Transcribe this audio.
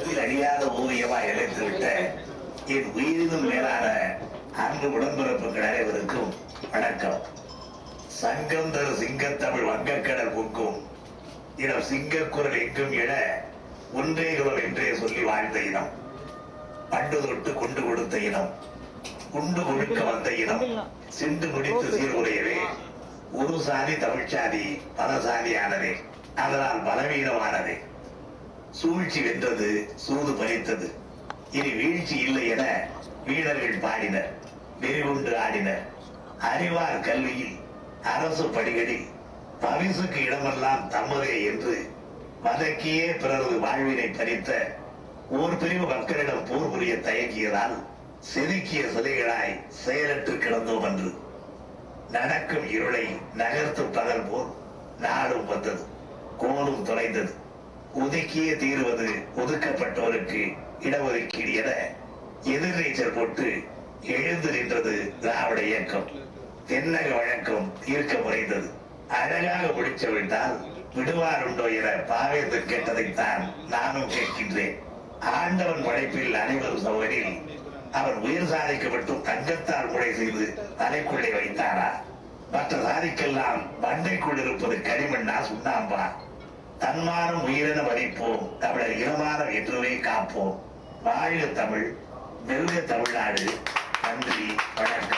உள்ளத்தில் அழியாத ஓவியமா இழைத்து விட்ட என் உயிரினும் மேலான அன்பு உடன்பிறப்புகள் அனைவருக்கும் வணக்கம். சங்கம் தரு சிங்கத்தமிழ் வங்கக்கடல் பொங்கும் இடம் சிங்கக்குரல் எங்கும் எழ ஒன்றே குரல் என்றே சொல்லி வாழ்ந்த இனம். பண்டு தொட்டு கொண்டு கொடுத்த இனம். உண்டு கொடுக்க வந்த இனம். சிண்டு முடித்து சீர்குறையவே ஒரு சாதி தமிழ்ச்சாதி பல சாதியானதே. அதனால் பலவீனமானதே. சூழ்ச்சி வென்றது சூது பறித்தது இனி வீழ்ச்சி இல்லை என வீரர்கள் பாடினர் வெறிகொண்டு ஆடினர். அறிவார் கல்வியில் அரசு படிகளில் பரிசுக்கு இடமெல்லாம் தம்மதே என்று வதக்கியே பிறரது வாழ்வினை பறித்த ஓர் பிரிவு மக்களிடம் போர் புரிய தயங்கியதால் செதுக்கிய சிலைகளாய் செயலற்று கிடந்தோம் என்று நடக்கும் இருளை நகர்த்து பகல் போல் நாடும் வந்தது கோலும் தொலைந்தது. ஒதுக்கியே தீர்வது ஒதுக்கப்பட்டோருக்கு இடஒதுக்கீடு என எதிர்நீச்சல் போட்டு எழுந்து நின்றது திராவிட இயக்கம். தென்னக வழக்கம் தீர்க்க முறைந்தது. அழகாக முடிச்சு விட்டால் விடுவாருண்டோ என பாவேந்தர் கேட்டதைத்தான் நானும் கேட்கின்றேன். ஆண்டவன் படைப்பில் அனைவரும் சௌகரில் அவர் உயிர் சாதிக்கு மட்டும் தங்கத்தால் முறை செய்து தலைக்குள்ளே வைத்தாரா? மற்ற சாதிக்கெல்லாம் பண்டைக்குள் இருப்பது களிமண்ணா சுண்ணாம்பா? தன்மானம் உயிரின மதிப்போம். தமிழர் இனமான என்றுமே காப்போம். வாழ்க தமிழ் மெருக தமிழ்நாடு. நன்றி வணக்கம்.